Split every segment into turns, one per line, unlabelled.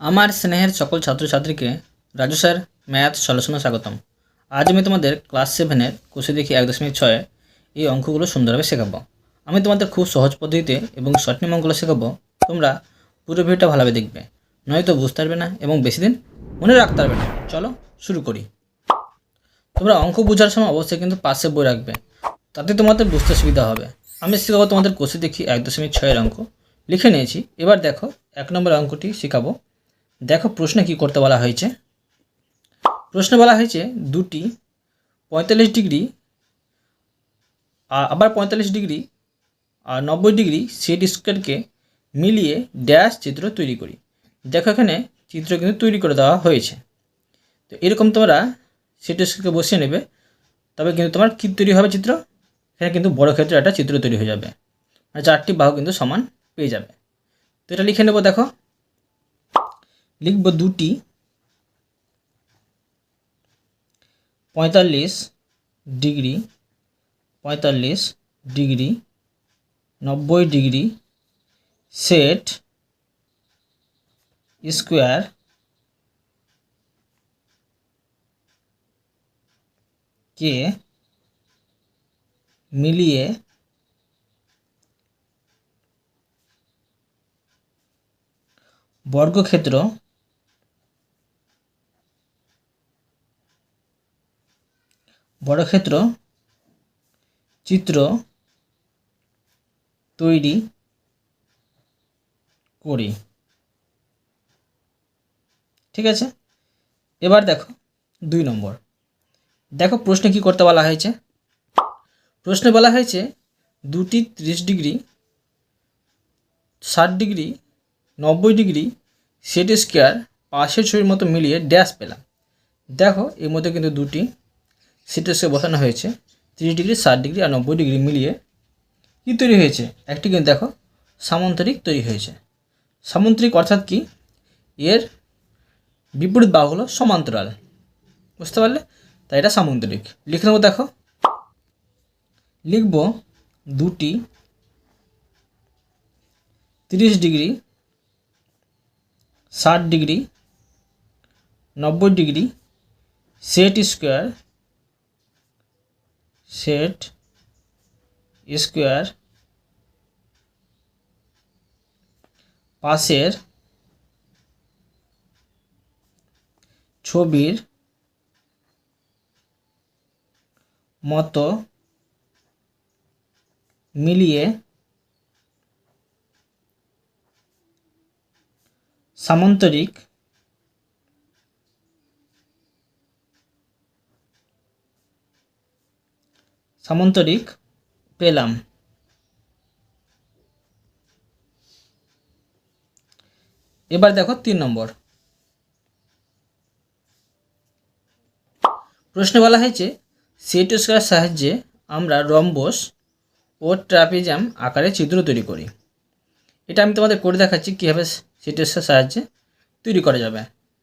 আমার স্নেহের সকল ছাত্রছাত্রীকে রাজু স্যার ম্যাথ সলিউশনে স্বাগতম। আজ আমি তোমাদের ক্লাস সেভেনের কোষে দেখি এক দশমিক ছয়ে এই অঙ্কগুলো সুন্দরভাবে শেখাবো। আমি তোমাদের খুব সহজ পদ্ধতিতে এবং শর্ট অঙ্কগুলো শেখাবো। তোমরা পুরো ভিডিওটা ভালোভাবে দেখবে। নয়তো বুঝতে পারবে না এবং বেশি দিন মনে রাখতে পারবে না। চলো শুরু করি। তোমরা অঙ্ক বোঝার সময় অবশ্যই কিন্তু পাশে বই রাখবে। তাতে তোমাদের বুঝতে সুবিধা হবে। আমি শেখাবো তোমাদের কোষে দেখি এক দশমিক ছয়ের অঙ্ক। লিখে নিয়েছি। এবার দেখো এক নম্বর অঙ্কটি শেখাবো। দেখো প্রশ্নে কি করতে বলা হয়েছে? প্রশ্নে বলা হয়েছে দুটি পঁয়তাল্লিশ ডিগ্রি আবার পঁয়তাল্লিশ ডিগ্রি আর নব্বই ডিগ্রি সেট স্কোয়ারকে মিলিয়ে ড্যাশ চিত্র তৈরি করি। দেখো এখানে চিত্র কিন্তু তৈরি করে দেওয়া হয়েছে। তো এরকম তোমরা সেট স্কোয়ারকে বসিয়ে নেবে, তবে কিন্তু তোমার কী তৈরি হবে চিত্র? এখানে কিন্তু বড় ক্ষেত্রে একটা চিত্র তৈরি হয়ে যাবে। মানে চারটি বাহু কিন্তু সমান পেয়ে যাবে। তো এটা লিখে নেব দেখো। লিখব দুটি পঁয়তাল্লিশ ডিগ্রি পঁয়তাল্লিশ ডিগ্রি নব্বই ডিগ্রি সেট স্কোয়ার কে মিলিয়ে বর্গক্ষেত্র বর্গক্ষেত্র চিত্র তৈরি করি। ঠিক আছে? এবার দেখো, দুই নম্বর। দেখো প্রশ্নে কি করতে বলা হয়েছে? প্রশ্নে বলা হয়েছে, দুটি ত্রিশ ডিগ্রি, ষাট ডিগ্রি, নব্বই ডিগ্রি সেট স্কোয়ার পাশের ছবির মতো মিলিয়ে ড্যাশ পেলাম। দেখো, এর মধ্যে কিন্তু দুটি সেট স্কোয়ার বসানো হয়েছে। তিরিশ ডিগ্রি, ষাট ডিগ্রি আর নব্বই ডিগ্রি মিলিয়ে কী তৈরি হয়েছে? একটি কিন্তু দেখো, সামন্তরিক তৈরি হয়েছে। সামন্তরিক অর্থাৎ কি? এর বিপরীত বাহু হলো সমান্তরাল। বুঝতে পারলে? তাই এটা সামন্তরিক। লিখে নেব দেখো। লিখব দুটি তিরিশ ডিগ্রি, ষাট ডিগ্রি, নব্বই degree, set square set square পাশের ছবির মতো মিলিয়ে সামন্তরিক সামন্তরিক পেলাম। এবার দেখো তিন নম্বর। প্রশ্নে বলা হয়েছে সেট স্কোয়ার সাহায্যে আমরা রম্বস ও ট্রাপিজাম আকারে চিত্র তৈরি করি। এটা আমি তোমাদের করে দেখাচ্ছি কীভাবে সেট স্কোয়ার সাহায্যে তৈরি করা যাবে।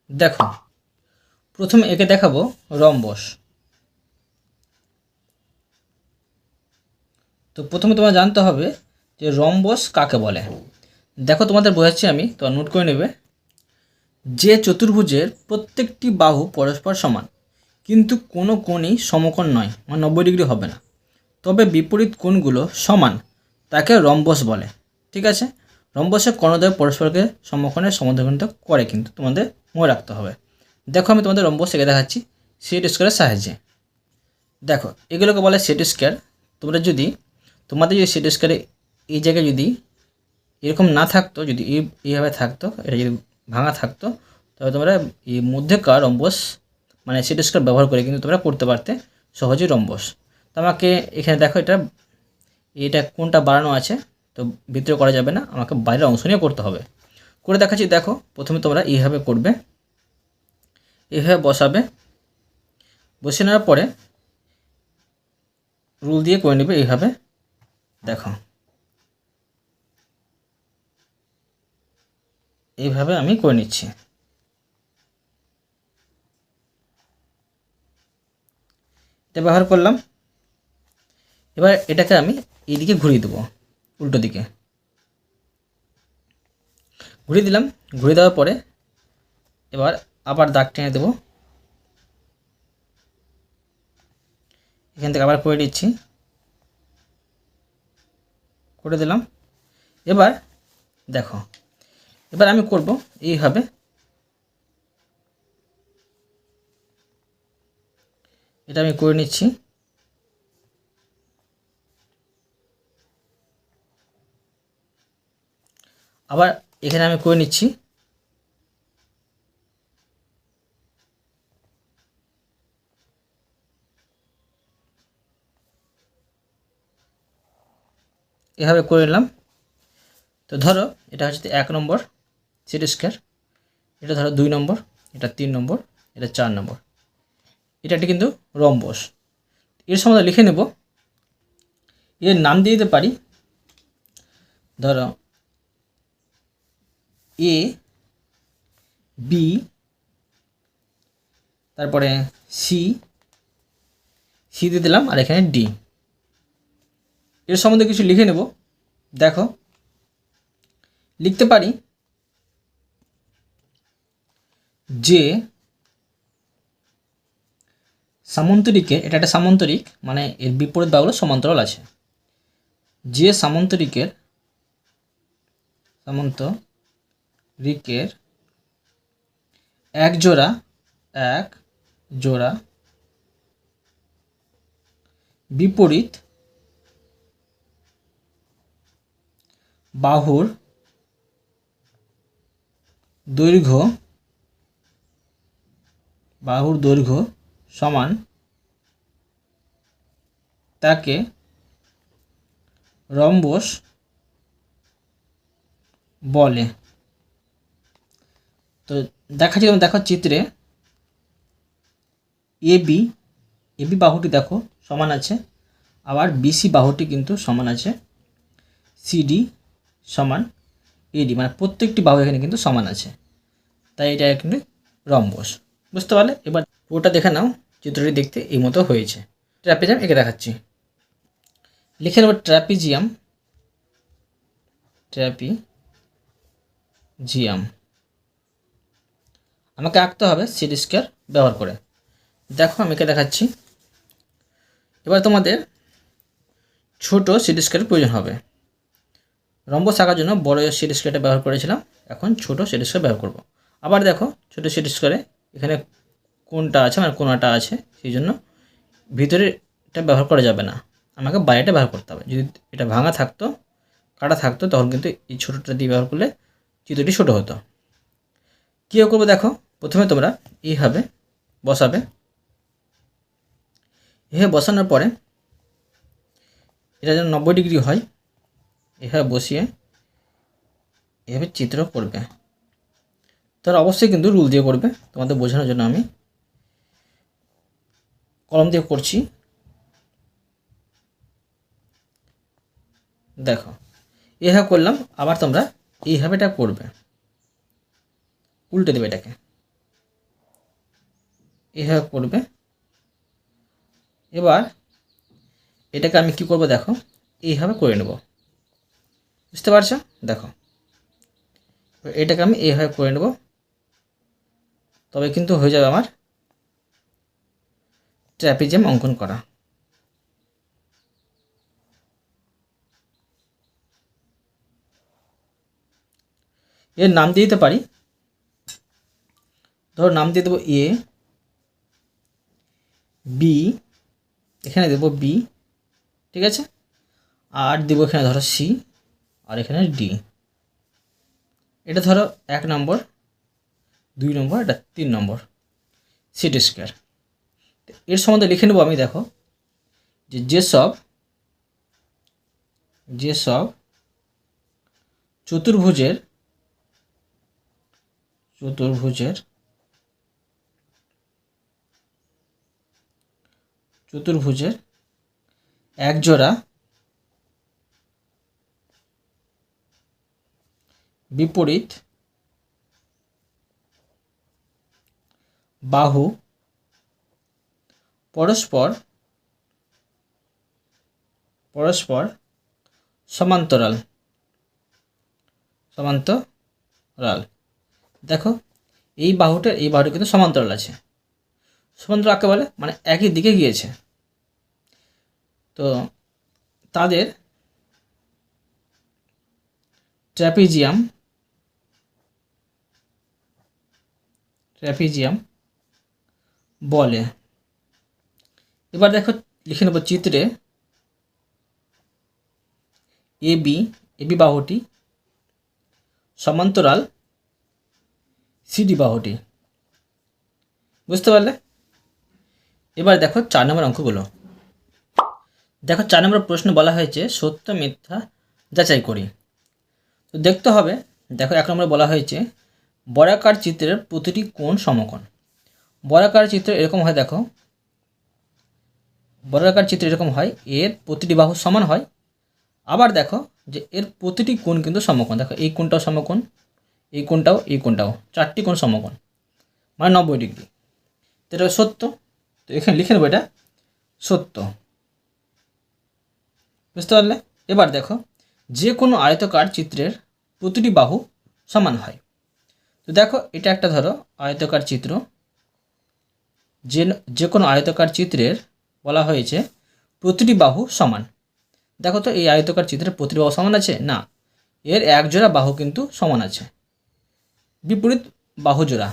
দেখো, প্রথমে একে দেখাবো রম্বস। তো প্রথমে তোমার জানতে হবে যে রম্বস কাকে বলে? দেখো, তোমাদের বোঝাচ্ছি আমি তো নোট করে নেবে। যে চতুর্ভুজের প্রত্যেকটি বাহু পরস্পর সমান, কিন্তু কোনো কোণই সমকোণ নয় মানে নব্বই ডিগ্রি হবে না। তবে বিপরীত কোণগুলো সমান, তাকে রম্বস বলে। ঠিক আছে? রম্বসের কর্ণদ্বয় পরস্পরকে সমকোণের সমাধানিত করে, কিন্তু তোমাদের মনে রাখতে হবে। দেখো, আমি তোমাদের রম্বস এঁকে দেখাচ্ছি, সেট স্কোয়ারের সাহায্যে। দেখো, এগুলোকে বলে সেট স্কোয়ার। তোমরা যদি তোমাদের যদি সেট স্কোয়ারে এই জায়গায় যদি এরকম না থাকতো, যদি এই, এইভাবে থাকতো, এটা যদি ভাঙা থাকতো তবে তোমরা এই মধ্যেকার রম্বস মানে সেট স্কোয়ার ব্যবহার করে কিন্তু তোমরা করতে পারতে সহজেই রম্বস তো আমাকে এখানে দেখো এটা এটা কোনটা বাড়ানো আছে, তো ভিতরে করা যাবে না, আমাকে বাইরের অংশ নিয়ে করতে হবে। করে দেখাচ্ছি, দেখো, প্রথমে তোমরা এইভাবে করবে, এইভাবে বসাবে, বসে নেওয়ার পরে রুল দিয়ে করে নেবে এইভাবে। দেখো। এইভাবে আমি করে নিচ্ছি। এটা ব্যবহার করলাম। এবার এটাকে আমি এইদিকে ঘুরিয়ে দেবো, উল্টো দিকে। ঘুরিয়ে দিলাম, ঘুরিয়ে দেওয়ার পরে এবার আবার দাগ টেনে দেবো। এখান থেকে আবার করে দিচ্ছি করে দিলাম। এবার দেখো, এবার আমি করব এইভাবে। এটা আমি করে নিচ্ছি। আবার এখানে আমি করে নিচ্ছি। এভাবে করে নিলাম। তো ধরো, এটা হচ্ছে এক নম্বর সিটি স্কোয়ার এটা ধরো দুই নম্বর, এটা তিন নম্বর, এটা চার নম্বর। এটা একটি কিন্তু রম্বস। এর সম্বন্ধে লিখে নেব। এর নাম দিয়ে দিতে পারি, ধরো এ বি তারপরে সি সি দিয়ে দিলাম, আর এখানে ডি এর সম্বন্ধে কিছু লিখে নেব। দেখো, লিখতে পারি যে সামন্তরিকের এটা একটা সামন্তরিক মানে এর বিপরীত বাগুলো সমান্তরাল আছে। যে সামন্তরিকের সামন্ত রিকের এক জোড়া এক জোড়া বিপরীত বাহুর দৈর্ঘ্য বাহুর দৈর্ঘ্য সমান তাকে রম্বস বলে। তো দেখাচ্ছি তোমার দেখো চিত্রে। এ বি এ বি বাহুটি দেখো, সমান আছে। আবার বিসি বাহুটি কিন্তু সমান আছে। সিডি সমান এডি মানে প্রত্যেকটি বাহু এখানে কিন্তু সমান আছে। তাই এটা কিন্তু রম্বস। বুঝতে পারলে? এবার পুরোটা দেখে নাও, চিত্রটি দেখতে এই মতো হয়েছে। ট্র্যাপিজিয়াম একে দেখাচ্ছি। লিখে নেব ট্র্যাপিজিয়াম। ট্র্যাপিজিয়াম। আমাকে আঁকতে হবে সিডি স্কোয়ার ব্যবহার করে। দেখো, আমি একে দেখাচ্ছি। এবার তোমাদের ছোট সিডি স্কোয়ারের প্রয়োজন হবে। রম্বস আঁকার জন্য বড় সিট স্কোয়ারটা ব্যবহার করেছিলাম। এখন ছোট সিট স্কোয়ার ব্যবহার করব। আবার দেখো, ছোট সিট স্কোয়ারে এখানে কোনটা আছে মানে কোনাটা আছে, সেই জন্য ভিতরেটা ব্যবহার করা যাবে না। আমাকে বাইরেটা ব্যবহার করতে হবে। যদি এটা ভাঙা থাকতো, কাটা থাকতো, তখন কিন্তু এই ছোটোটা দিয়ে ব্যবহার করলে চিত্রটি ছোটো হতো। কী করব দেখো, প্রথমে তোমরা এইভাবে বসাবে। এভাবে বসানোর পরে এটা যেন নব্বই ডিগ্রি হয় এভাবে বসিয়ে, এভাবে চিত্র করবে। তারা অবশ্যই কিন্তু রুল দিয়ে করবে, তোমাদের বোঝানোর জন্য আমি। কলম দিয়ে করছি। দেখো, এভাবে করলাম, আবার তোমরা এইভাবে এটা করবে। উল্টে দেবে এটাকে। এভাবে করবে। এবার এটাকে আমি কি করব দেখো, এইভাবে করে নেব। বুঝতে পারছ? দেখো। এটাকে আমি এইভাবে করে নেব। তবে কিন্তু হয়ে যাবে আমার ট্র্যাপিজিয়াম অঙ্কন করা। এর নাম দিয়ে দিতে পারি। ধরো নাম দিয়ে দেবো এ, বি, এখানে দেবো বি, ঠিক আছে? আর দেবো এখানে ধরো সি। আর এখানে ডি এটা ধরো এক নম্বর, দুই নম্বর, এটা তিন নম্বর। সিটি স্কোয়ার এর সম্বন্ধে লিখে নেব আমি, দেখো। যে যেসব যেসব চতুর্ভুজের চতুর্ভুজের চতুর্ভুজের এক বিপরীত বাহু পরস্পর পরস্পর সমান্তরাল সমান্তরাল। দেখো, এই বাহুটার, এই বাহুটা কিন্তু সমান্তরাল আছে। সমান্তরাল কাকে বলে? মানে একই দিকে গিয়েছে। তো তাদের ট্র্যাপিজিয়াম ট্র্যাপিজিয়াম বলে। এবার দেখো, লিখে নেব চিত্রে এ বি এবি বাহুটি সমান্তরাল সিডি বাহুটি। বুঝতে পারলে? এবার দেখো চার নম্বর অঙ্কগুলো। দেখো, চার নম্বর প্রশ্ন বলা হয়েছে, সত্য মিথ্যা যাচাই করি। তো দেখতে হবে, দেখো এক নম্বরে বলা হয়েছে বর্গাকার চিত্রের প্রতিটি কোণ সমকোণ। বর্গাকার চিত্র এরকম হয়, দেখো। বর্গাকার চিত্র এরকম হয়, এর প্রতিটি বাহু সমান হয়। আবার দেখো যে এর প্রতিটি কোণ কিন্তু সমকোণ। দেখো, এই কোণটাও সমকোণ, এই কোণটাও এই কোণটাও। চারটি কোণ সমকোণ মানে নব্বই ডিগ্রি। তো এটা সত্য? তো এখানে লিখে নেব এটা, সত্য। বুঝতে পারলে? এবার দেখো, যে কোনো আয়তকার চিত্রের প্রতিটি বাহু সমান হয়। তো দেখো, এটা একটা ধরো আয়তকার চিত্র। যে যে কোনো আয়তকার চিত্রের বলা হয়েছে প্রতিটি বাহু সমান। দেখো তো, এই আয়তকার চিত্রের প্রতিটি বাহু সমান আছে? না। এর এক জোড়া বাহু কিন্তু সমান আছে। বিপরীত বাহু জোড়া।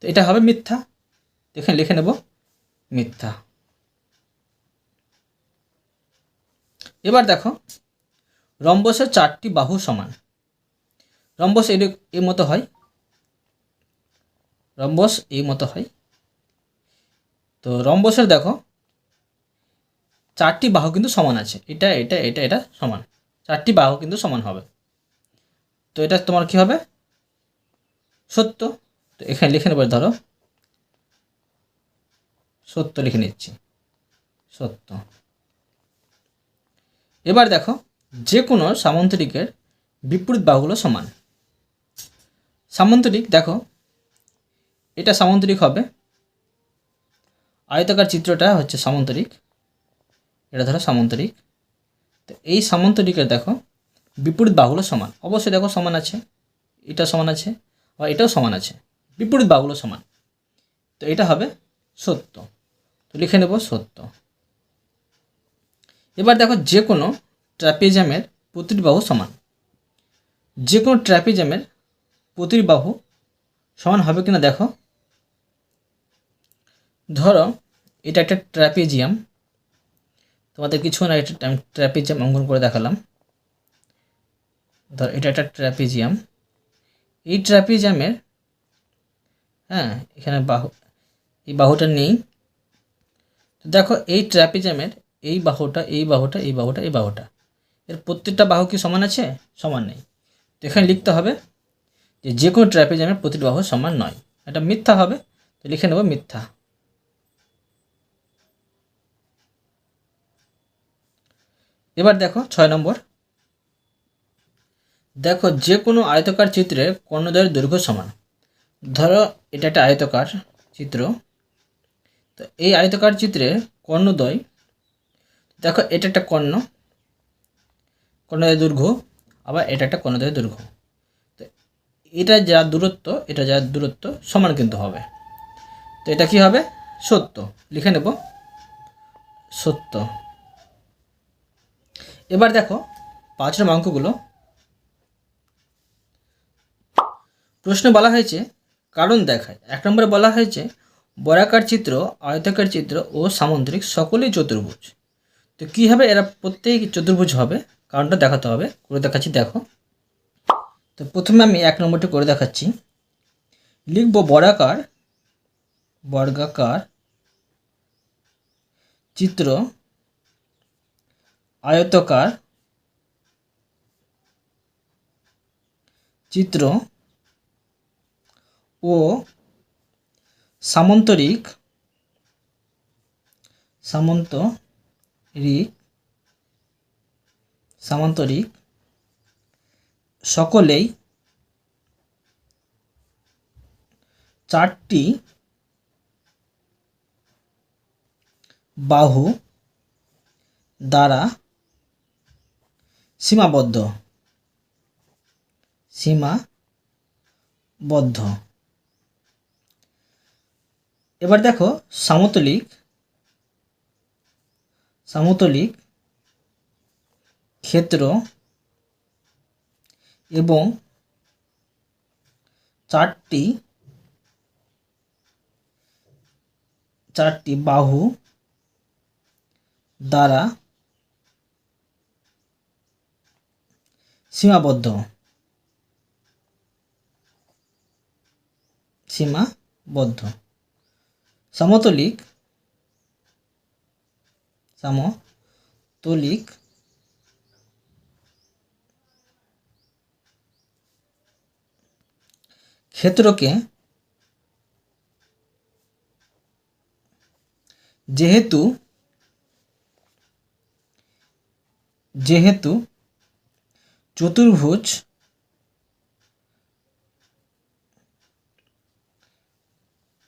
তো এটা হবে মিথ্যা। এখানে লিখে নেব, মিথ্যা। এবার দেখো, রম্বসের চারটি বাহু সমান। রম্বস এর এর মতো হয়। রম্বস এই মতো হয়। তো রম্বসের দেখো, চারটি বাহু কিন্তু সমান আছে। এটা এটা এটা এটা সমান। চারটি বাহু কিন্তু সমান হবে। তো এটা তোমার কি হবে? সত্য। তো এখানে লিখে নেবে ধরো। সত্য লিখে নিচ্ছি। সত্য। এবার দেখো, যে কোনো সামন্তরিকের বিপরীত বাহুগুলো সমান। সামন্তরিক, দেখো, এটা সামন্তরিক হবে। আয়তাকার চিত্রটা হচ্ছে সামন্তরিক। এটা ধরো সামন্তরিক। তো এই সামন্তরিকের, দেখো, বিপরীত বাহুগুলো সমান। অবশ্যই দেখো সমান আছে। এটা সমান আছে বা এটাও সমান আছে। বিপরীত বাহুগুলো সমান। তো এটা হবে সত্য। তো লিখে নেব সত্য। এবার দেখো যে কোনো ট্র্যাপিজামের প্রতিটি বাহু সমান। যে কোনো ট্র্যাপিজামের প্রতিটি বাহু সমান হবে কিনা দেখো। ধরো, এটা একটা ট্র্যাপিজিয়াম। তোমাদের কিছু না আমি ট্র্যাপিজিয়াম অঙ্কন করে দেখালাম। ধর, এটা একটা ট্র্যাপিজিয়াম। এই ট্র্যাপিজিয়ামের হ্যাঁ এখানে বাহু, এই বাহুটা নেই। তো দেখো, এই ট্র্যাপিজামের এই বাহুটা এই বাহুটা এই বাহুটা এই বাহুটা। এর প্রত্যেকটা বাহু কি সমান আছে? সমান নেই। তো এখানে লিখতে হবে যে যে কোনো ট্র্যাপিজামের প্রতিটি বাহু সমান নয়। এটা মিথ্যা হবে, তো লিখে নেব মিথ্যা। এবার দেখো ছয় নম্বর। দেখো যে কোনো আয়তকার চিত্রে কর্ণদ্বয়ের দৈর্ঘ্য সমান। ধরো এটা একটা আয়তকার চিত্র। তো এই আয়তকার চিত্রে কর্ণদ্বয়, দেখো এটা একটা কর্ণ, কর্ণদ্বয়ের দৈর্ঘ্য, আবার এটা একটা কর্ণদ্বয়ের দৈর্ঘ্য। এটা যা দূরত্ব, এটা যা দূরত্ব, সমান কিন্তু হবে। তো এটা কি হবে? সত্য। লিখে নেব। সত্য। এবার দেখো, পাঁচ নম্বর অঙ্কগুলো। প্রশ্ন বলা হয়েছে, কারণ দেখায়। এক নম্বরে বলা হয়েছে, বরাকার চিত্র, আয়তাকার চিত্র ও সামুদ্রিক সকলেই চতুর্ভুজ। তো কী হবে? এরা প্রত্যেক চতুর্ভুজ হবে। কারণটা দেখাতে হবে। করে দেখাচ্ছি, দেখো। তো প্রথমে আমি এক নম্বরটি করে দেখাচ্ছি। লিখব বর্গাকার বর্গাকার চিত্র, আয়তকার চিত্র ও সামন্তরিক সামন্তরিক সামন্তরিক সকলেই চারটি বাহু দ্বারা সীমাবদ্ধ। সীমাবদ্ধ। এবার দেখো সামতলিক সামতলিক ক্ষেত্র এবং চারটি চারটি বাহু দ্বারা সীমাবদ্ধ। সীমাবদ্ধ। সমতলিক সমতলিক ক্ষেত্রকে যেহেতু যেহেতু চতুর্ভুজ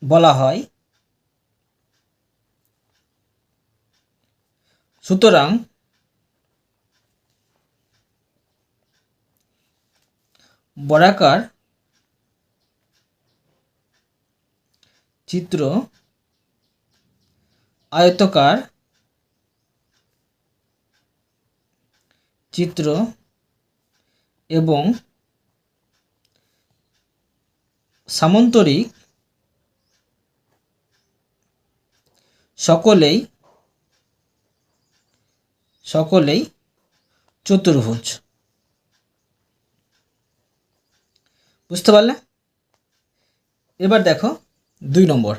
বলা হয় সুতরাং বর্গাকার চিত্র আয়তকার চিত্র এবং সামন্তরিক সকলেই সকলেই চতুর্ভুজ। বুঝতে পারলে? এবার দেখো দুই নম্বর।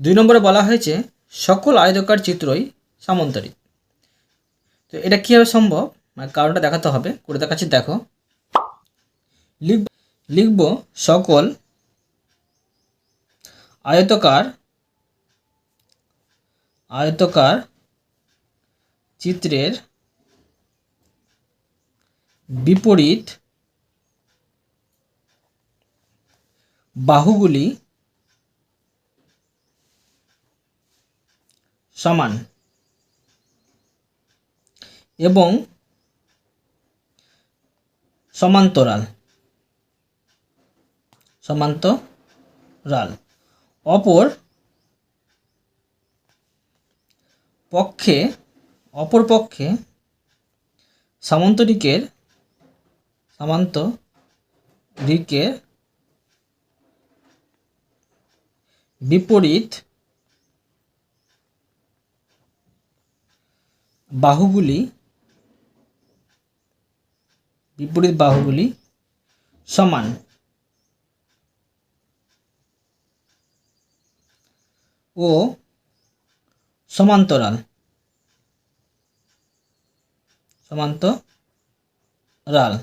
দুই নম্বরে বলা হয়েছে, সকল আয়তকার চিত্রই সামন্তরিক। তো এটা কীভাবে সম্ভব? মানে কারণটা দেখাতে হবে। করে দেখাচ্ছি, দেখো। লিখ, লিখব সকল আয়তকার আয়তকার চিত্রের বিপরীত বাহুগুলি সমান। এবং সমান্তরাল। সমান্তরাল। অপর পক্ষে অপর পক্ষে সামন্তরিকের সামান্তরিকের বিপরীত বাহুগুলি বিপরীত বাহুগুলি সমান। ও সমান্তরাল। সমান্তরাল।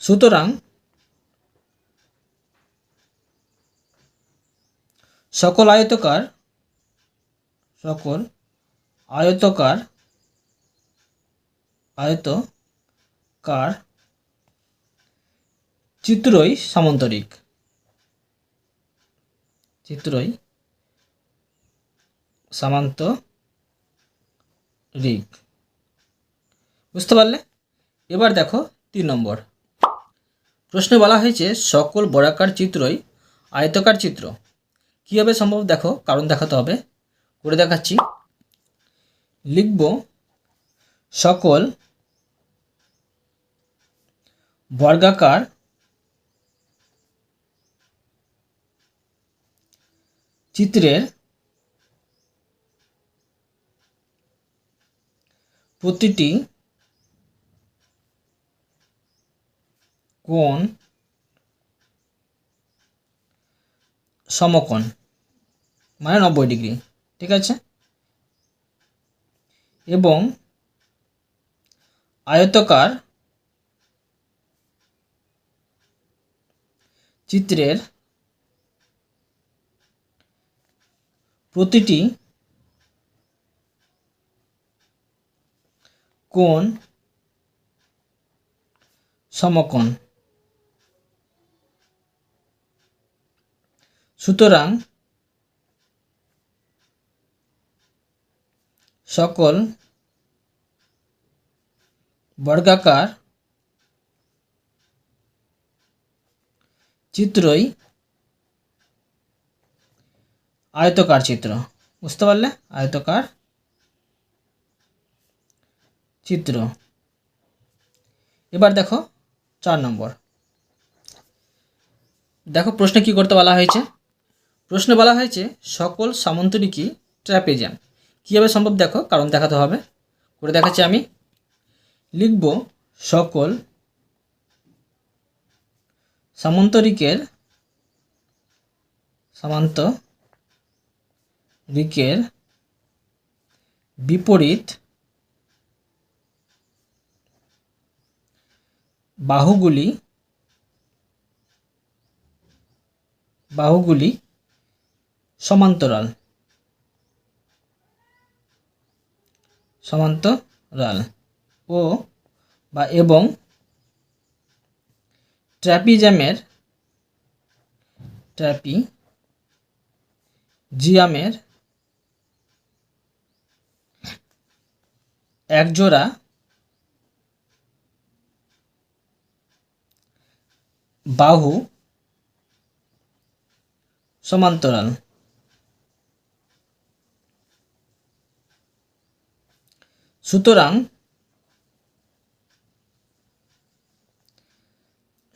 সুতরাং সকল আয়তকার সকল আয়তকার আয়তকার চিত্রই সামন্তরিক। চিত্রই সামান্তরিক। বুঝতে পারলে? এবার দেখো তিন নম্বর। প্রশ্নে বলা হয়েছে, সকল বর্গাকার চিত্রই আয়তকার চিত্র। কীভাবে সম্ভব? দেখো, কারণ দেখাতে হবে। করে দেখাচ্ছি। লিখব সকল বর্গাকার চিত্রের প্রতিটি কোণ সমকোণ মানে নব্বই ডিগ্রি ঠিক আছে? এবং আয়তকার চিত্রের প্রতিটি কোণ সমকোণ। সুতরাং সকল বর্গাকার চিত্রই আয়তকার চিত্র। বুঝতে পারলে? আয়তকার চিত্র। এবার দেখো চার নম্বর। দেখো প্রশ্নে কি করতে বলা হয়েছে? প্রশ্নে বলা হয়েছে, সকল সামন্তরিকই ট্র্যাপেজিয়াম। কীভাবে সম্ভব দেখো? কারণ দেখাতে হবে। করে দেখাচ্ছি আমি। লিখব সকল সামন্তরিকের সামান্ত রিকের বিপরীত বাহুগুলি বাহুগুলি সমান্তরাল। সমান্তরাল ও বা এবং ট্র্যাপিজ্যামের ট্র্যাপি জিয়ামের একজোড়া বাহু সমান্তরাল। সুতরাং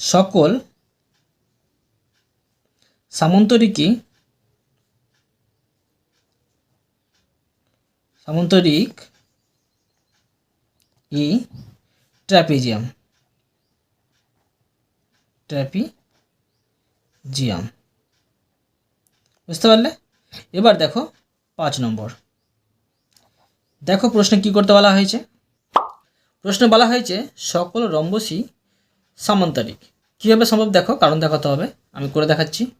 সকল সামন্তরিকই সামন্তরিক ই ট্র্যাপিজিয়াম। ট্র্যাপিজিয়াম। বুঝতে পারলে? এবার দেখো পাঁচ নম্বর। দেখো প্রশ্নে কি করতে বলা হয়েছে? প্রশ্নে বলা হয়েছে, সকল রম্বসই সামান্তরিক। কীভাবে সম্ভব দেখো? কারণ দেখাতে হবে। আমি করে দেখাচ্ছি।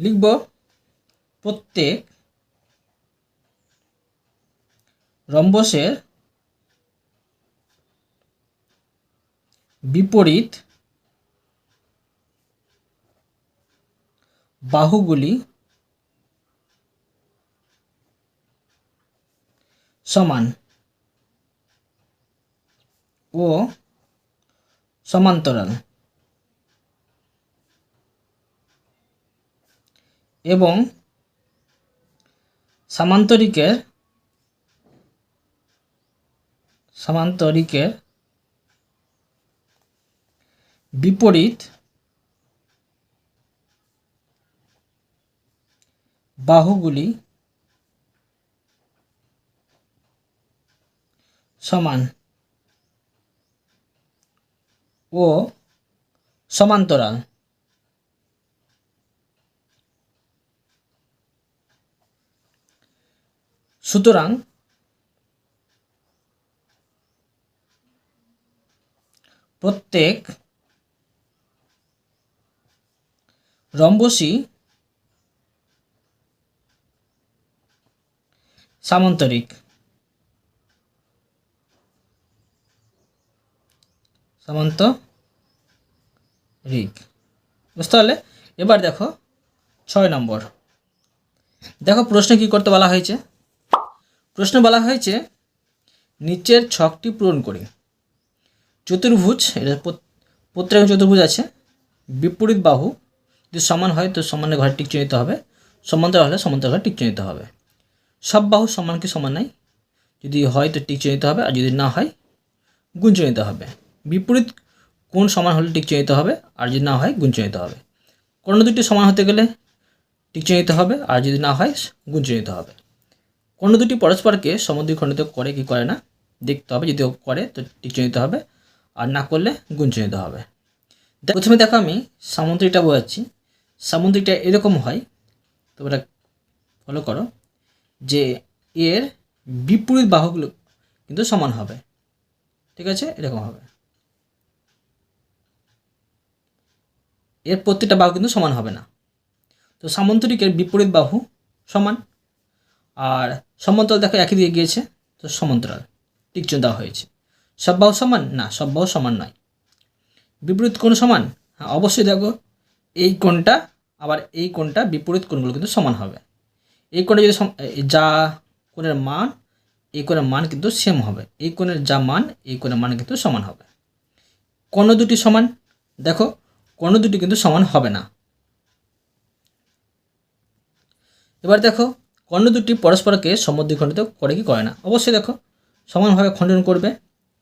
লিখব, প্রত্যেক রম্বসের বিপরীত বাহুগুলি সমান। ও সমান্তরাল। এবং সামান্তরিকের সামান্তরিকের বিপরীত বাহুগুলি সমান। ও সমান্তরাল। সুতরাং প্রত্যেক রম্বসই সামান্তরিক। সামন্ত রিক। বুঝতে পারলে? এবার দেখো ছয় নম্বর। দেখো প্রশ্নে কি করতে বলা হয়েছে? প্রশ্ন বলা হয়েছে, নিচের ছকটি পূরণ করি। চতুর্ভুজ, এটা প্রত- প্রত্যেক চতুর্ভুজ আছে। বিপরীত বাহু, যদি সমান হয় তো সমানের ঘরে টিক চিহ্নিত হবে। সমান্তরাল হলে সমান্তরাল ঘরে টিক চিহ্নিত হবে। সব বাহু সমান কি সমান নাই? যদি হয় তো টিক চিহ্নিত হবে, আর যদি না হয়, গুণ চিহ্নিত হবে। বিপরীত কোন সমান হলে টিক চিহ্নিত হবে? আর যদি না হয়, গুণ হবে। কোনো দুটি সমান হতে গেলে টিক চিহ্নিত হবে, আর যদি না হয়, গুণ হবে। কোনো দুটি পরস্পরকে সমদ্বিখণ্ডিত করে কি করে না? দেখতে হবে, যদি করে, তো টিক চিহ্নিত হবে, আর না করলে গুণ হবে। প্রথমে দেখো আমি সামুদ্রিকটা বোঝাচ্ছি। সামুদ্রিকটা এরকম হয়, তোমরা ফলো করো, যে এর বিপরীত বাহুগুলো কিন্তু সমান হবে। ঠিক আছে? এরকম হবে। এর প্রত্যেকটা বাহু কিন্তু সমান হবে না। তো সামন্তরিকের বিপরীত বাহু সমান, আর সমান্তরাল দেখো একই দিকে গিয়েছে, তো সমান্তরাল টিকচন দেওয়া হয়েছে। সব বাহু সমান? না, সব বাহু সমান নয়। বিপরীত কোণ সমান? হ্যাঁ অবশ্যই দেখো, এই কোণটা, আবার এই কোণটা বিপরীত কোণগুলো কিন্তু সমান হবে। এই কোণে যদি যা কোণের মান, এই কোণের মান কিন্তু সেম হবে। এই কোণের যা মান, এই কোণের মান কিন্তু সমান হবে। কোণ দুটি সমান? দেখো কোণ দুটি কিন্তু সমান হবে না। এবার দেখো, কর্ণ দুটি পরস্পরকে সমদ্বিখণ্ডিত করে কি করে না? অবশ্যই দেখো, সমানভাবে খণ্ডন করবে,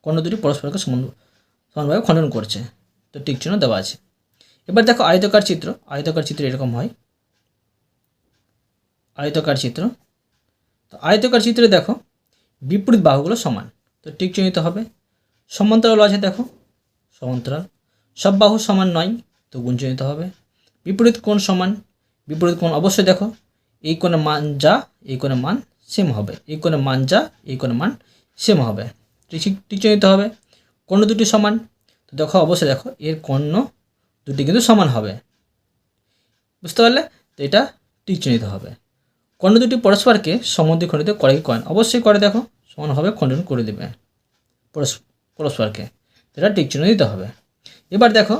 কর্ণ দুটি পরস্পরকে সমান সমানভাবে খণ্ডন করছে। তো টিক চিহ্ন দেওয়া আছে। এবার দেখো আয়তকার চিত্র আয়তকার চিত্র এরকম হয়। আয়তকার চিত্র, তো আয়তকার চিত্রে দেখো, বিপরীত বাহুগুলো সমান। তো টিক চিহ্নিত হবে। সমান্তরাল আছে দেখো, সমান্তরাল। সব বাহু সমান নয়। তো গুণ চিহ্নিত হবে। বিপরীত কোণ সমান, বিপরীত কোণ অবশ্যই দেখো, এই কোণের মান যা, এই কোণের মান সেম হবে। এই কোণের মান যা, এই কোণের মান সেম হবে। ঠিক চিহ্নিত হবে। কর্ণ দুটি সমান, তো দেখো অবশ্যই দেখো, এর কর্ণ দুটি কিন্তু সমান হবে। বুঝতে পারলে? তো এটা টিক চিহ্নিত হবে। কর্ণ দুটি পরস্পরকে সমদ্বিখণ্ডিত করে কি করেন অবশ্যই করে দেখো সমানভাবে খণ্ডন করে দেবে। পরস্পরকে। এটা টিক চিহ্ন দিতে হবে। এবার দেখো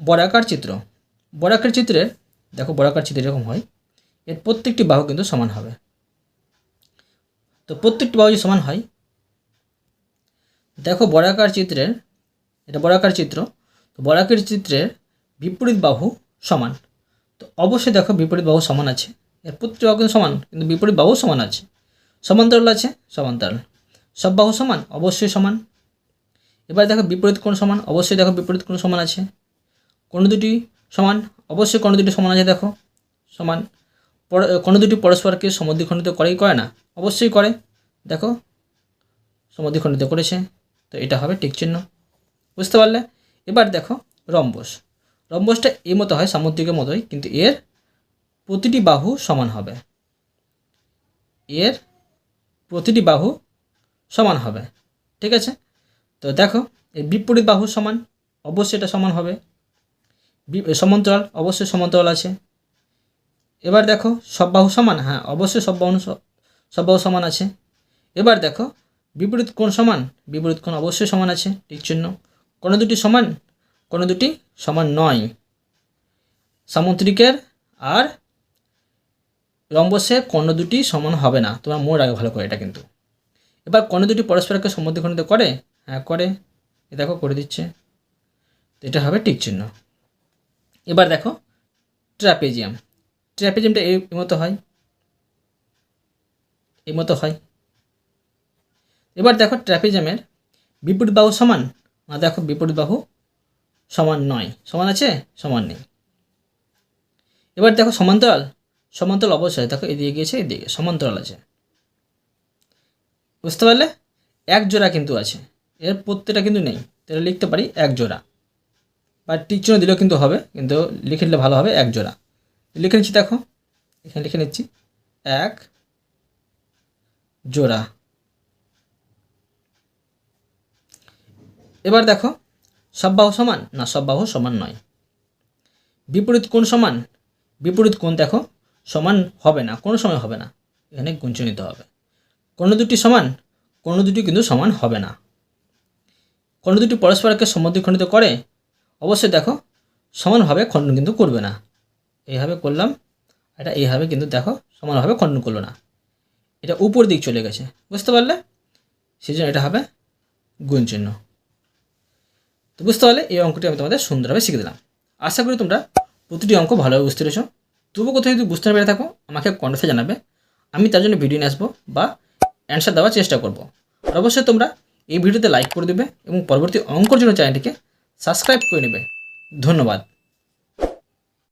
বর্গাকার চিত্র। বর্গাকার চিত্রে, দেখো বরাকার চিত্র এরকম হয়, এর প্রত্যেকটি বাহু কিন্তু সমান হবে। তো প্রত্যেকটি বাহু যদি সমান হয়, দেখো বরাকার চিত্রের, এটা বরাকার চিত্র, তো বর্গাকার চিত্রের বিপরীত বাহু সমান। তো অবশ্যই দেখো বিপরীত বাহু সমান আছে। এর প্রত্যেকটি বাহু কিন্তু সমান, কিন্তু বিপরীত বাহু সমান আছে। সমান্তরাল আছে, সমান্তরাল। সব বাহু সমান, অবশ্যই সমান। এবার দেখো বিপরীত কোণ সমান, অবশ্যই দেখো বিপরীত কোণ সমান আছে। কোণ দুটি সমান, অবশ্যই কোনো দুটি সমান আছে, দেখো। সমান। কোণ দুটি পরস্পরকে সমদ্বিখণ্ডিত করেই করে না? অবশ্যই করে। দেখো, সমদ্বিখণ্ডিত করেছে। তো এটা হবে টিক চিহ্ন। বুঝতে পারলে? এবার দেখো, রম্বস। রম্বসটা এই মতো হয়, সামুদ্রিকের মতোই, কিন্তু এর প্রতিটি বাহু সমান হবে। এর প্রতিটি বাহু সমান হবে। ঠিক আছে? তো দেখো, এর বিপরীত বাহু সমান, অবশ্যই এটা সমান হবে। সমান্তরাল, অবশ্যই সমান্তরাল আছে। এবার দেখো, সব বাহু সমান? হ্যাঁ অবশ্যই সব বাহু সব বাহু সমান আছে। এবার দেখো, বিপরীত কোণ সমান? বিপরীত কোণ অবশ্যই সমান আছে ঠিক চিহ্ন। কোনো দুটি সমান? কোনো দুটি সমান নয়। সামুদ্রিকের আর রম্বসের কর্ণ দুটি সমান হবে না। তোমার মনে রাখবে ভালো করে এটা কিন্তু। এবার কর্ণ দুটি পরস্পরকে সমদ্বিখণ্ডিত করে হ্যাঁ করে, এ দেখো, করে দিচ্ছে। এটা হবে টিক চিহ্ন। এবার দেখো ট্র্যাপেজিয়াম ট্র্যাপেজিয়ামটা এই মতো হয়। এই মতো হয়। এবার দেখো ট্র্যাপেজিয়ামের বিপরীত বাহু সমান? না, দেখো, বিপরীত বাহু সমান নয়। সমান আছে? সমান নেই। এবার দেখো, সমান্তরাল। সমান্তরাল অবশ্যই। দেখো, এদিকে গিয়েছে, এদিকে সমান্তরাল আছে। বুঝতে পারলে? এক জোড়া কিন্তু আছে। এর প্রত্যেকটা কিন্তু নেই। তাহলে লিখতে পারি এক জোড়া। বা টিকচিহ্ন দিলেও কিন্তু হবে, কিন্তু লিখে দিলে ভালো হবে এক জোড়া লিখে নিচ্ছি, দেখো, এখানে লিখে নিচ্ছি, এক জোড়া। এবার দেখো, সব বাহু সমান না সব বাহু সমান নয়? বিপরীত কোণ সমান? বিপরীত কোণ দেখো, সমান হবে না, কোনো সময় হবে না, এখানে গুঞ্চ নিতে হবে। কোনো দুটি সমান কোনো দুটি কিন্তু সমান হবে না। কোনো দুটি পরস্পরকে সমদ্বিখণ্ডিত করে অবশ্যই দেখো, সমানভাবে খণ্ডন কিন্তু করবে না। এইভাবে করলাম, এটা এইভাবে কিন্তু দেখো, সমানভাবে খণ্ডন করল না। এটা উপর দিক চলে গেছে, বুঝতে পারলে? সেই জন্য এটা হবে গুণ চিহ্ন। তো বুঝতে পারলে, এই অঙ্কটি আমি তোমাদের সুন্দরভাবে শিখে দিলাম। আশা করি তোমরা প্রতিটি অঙ্ক ভালোভাবে বুঝতে পেরেছ। তবু কোথাও যদি বুঝতে না পেরে থাকো, আমাকে কন্ট্যাক্টে জানাবে। আমি তার জন্য ভিডিও নিয়ে আসব বা অ্যান্সার দেওয়ার চেষ্টা করব। অবশ্যই তোমরা এই ভিডিওতে লাইক করে দেবে এবং পরবর্তী অঙ্কর জন্য চ্যানেলটিকে সাবস্ক্রাইব করে নেবে। ধন্যবাদ।